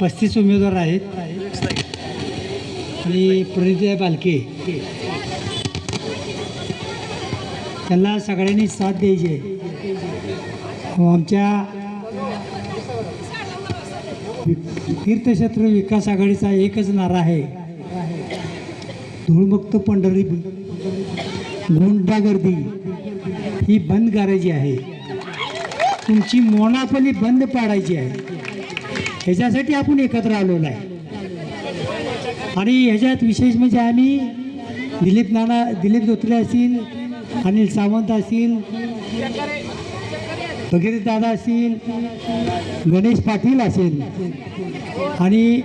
पस्तीस उमेदवार आहेत. आणि प्रणितीय बालके त्यांना सगळ्यांनी साथ द्यायची आहे. हो, आमच्या तीर्थक्षेत्र विकास आघाडीचा एकच नारा आहे. धूळमुक्त पंढरी गुंडागर्दी ही बंद करायची आहे. तुमची मोनापली बंद पाडायची आहे. ह्याच्यासाठी आपण एकत्र आलेलो आहे. आणि ह्याच्यात विशेष म्हणजे आम्ही दिलीप नाना दिलीप धोत्रे असतील अनिल सावंत असतील भगीरथ दादा असतील गणेश पाटील असेल. आणि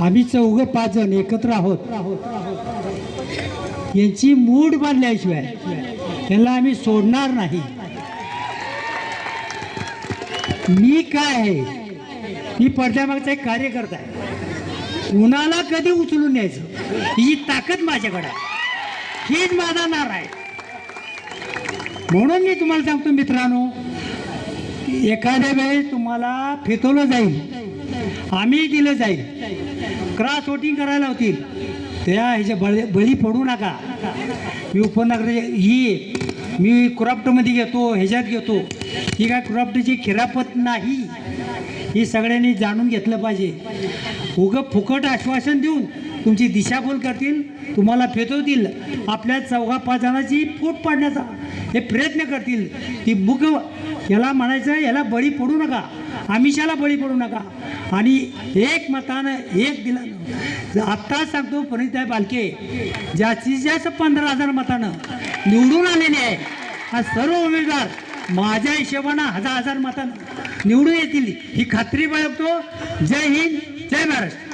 आम्ही चौघं पाच जण एकत्र आहोत. यांची मूड बांधल्याशिवाय त्यांना आम्ही सोडणार नाही. मी काय आहे? मी पडद्यामागचा एक कार्यकर्ता आहे. कुणाला कधी उचलून न्यायचं? ही ताकद माझ्याकडे आहे. हीच माझा नार आहे. म्हणून मी तुम्हाला सांगतो मित्रांनो एखाद्या वेळेस तुम्हाला फेतवलं जाईल. आम्ही दिलं जाईल. क्रॉस वोटिंग करायला होतील. त्या ह्याच्या बळी बळी पडू नका. मी उपनगर ही मी क्रॉप्टमध्ये घेतो ह्याच्यात घेतो ही काय क्रॉप्टची खिरापत नाही. ही सगळ्यांनी जाणून घेतलं पाहिजे. उगं फुकट आश्वासन देऊन तुमची दिशाभूल करतील तुम्हाला फेतवतील आपल्या चौघा पाच जणांची फूट पाडण्याचा हे प्रयत्न करतील. ती मुग याला म्हणायचं याला बळी पडू नका. आमिषाला बळी पडू नका. आणि एक मतानं एक दिला. आत्ताच सांगतो परिताई बालके जास्तीत जास्त पंधरा हजार मतानं निवडून आलेले आहे. हा सर्व उमेदवार माझ्या हिशोबानं हजार हजार मतानं निवडून येतील. ही खात्री बाळगतो. जय हिंद जय महाराष्ट्र.